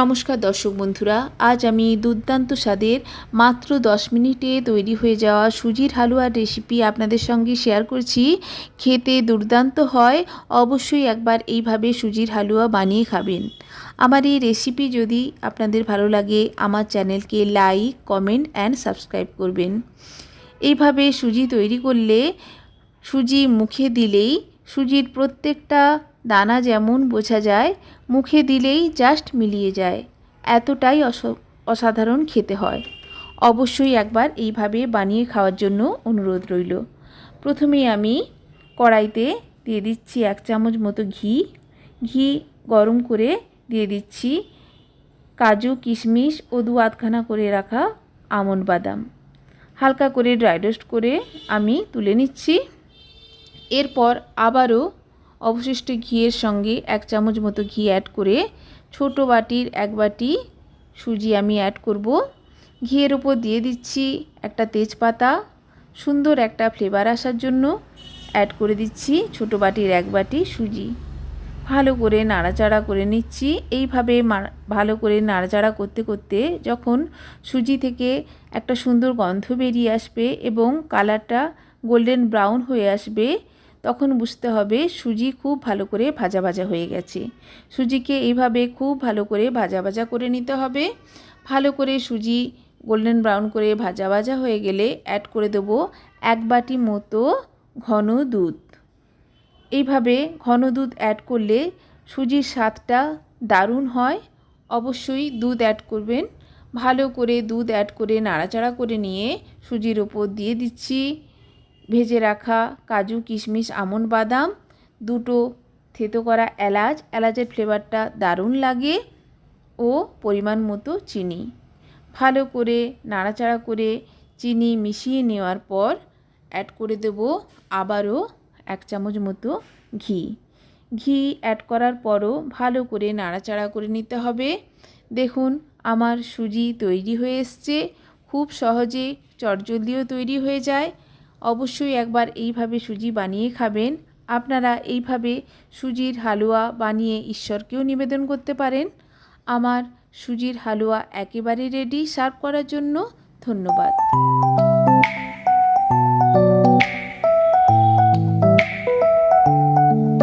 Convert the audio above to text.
নমস্কার দর্শক বন্ধুরা, আজ আমি দুর্দান্ত স্বাদের মাত্র দশ মিনিটে তৈরি হয়ে যাওয়া সুজির হালুয়ার রেসিপি আপনাদের সঙ্গে শেয়ার করছি। খেতে দুর্দান্ত হয়, অবশ্যই একবার এইভাবে সুজির হালুয়া বানিয়ে খাবেন। আমার এই রেসিপি যদি আপনাদের ভালো লাগে, আমার চ্যানেলকে লাইক কমেন্ট অ্যান্ড সাবস্ক্রাইব করবেন। এইভাবে সুজি তৈরি করলে সুজি মুখে দিলেই সুজির প্রত্যেকটা দানা যেমন বোঝা যায়, মুখে দিলেই জাস্ট মিলিয়ে যায়। এতটাই অস- অসাধারণ খেতে হয়। অবশ্যই একবার এইভাবে বানিয়ে খাওয়ার জন্য অনুরোধ রইল। প্রথমে আমি কড়াইতে দিয়ে দিচ্ছি এক চামচ মতো ঘি। ঘি গরম করে দিয়ে দিচ্ছি কাজু, কিশমিশ ও দু আধখানা করে রাখা আমন্ড বাদাম। হালকা করে ড্রাই রোস্ট করে আমি তুলে নিচ্ছি। এরপর আবারও অবশিষ্ট ঘিয়ের সঙ্গে এক চামচ মতো ঘি অ্যাড করে ছোট বাটির এক বাটি সুজি আমি অ্যাড করব। ঘিয়ের ওপর দিয়ে দিচ্ছি একটা তেজপাতা। সুন্দর একটা ফ্লেভার আসার জন্য অ্যাড করে দিচ্ছি ছোট বাটির এক বাটি সুজি। ভালো করে নাড়াচাড়া করে নিচ্ছি। এইভাবে ভালো করে নাড়াচাড়া করতে করতে যখন সুজি থেকে একটা সুন্দর গন্ধ বেরিয়ে আসবে এবং কালারটা গোল্ডেন ব্রাউন হয়ে আসবে তখন বুঝতে হবে সুজি খুব ভালো করে ভাজা ভাজা হয়ে গেছে। সুজিকে এইভাবে খুব ভালো করে ভাজা ভাজা করে নিতে হবে। ভালো করে সুজি গোল্ডেন ব্রাউন করে ভাজা ভাজা হয়ে গেলে অ্যাড করে দেবো এক বাটি মতো ঘন দুধ। এইভাবে ঘন দুধ অ্যাড করলে সুজির স্বাদটা দারুণ হয়। অবশ্যই দুধ অ্যাড করবেন। ভালো করে দুধ অ্যাড করে নাড়াচাড়া করে নিয়ে সুজির ওপর দিয়ে দিচ্ছি। ভেজে রাখা কাজু, কিশমিশ আমন্ড বাদাম, দুটো থেতো করা এলাচ। এলাচের ফ্লেভারটা দারুণ লাগে ও পরিমাণ মতো চিনি। ভালো করে নাড়াচাড়া করে চিনি মিশিয়ে নেওয়ার পর অ্যাড করে দেব আবারও এক চামচ মতো ঘি। ঘি অ্যাড করার পরও ভালো করে নাড়াচাড়া করে নিতে হবে। দেখুন, আমার সুজি তৈরি হয়ে এসছে। খুব সহজে চটজলদিও তৈরি হয়ে যায়। অবশ্যই একবার এইভাবে সুজি বানিয়ে খাবেন। আপনারা এইভাবে সুজির হালুয়া বানিয়ে ঈশ্বরকেও নিবেদন করতে পারেন। আমার সুজির হালুয়া একেবারে রেডি সার্ভ করার জন্য ধন্যবাদ।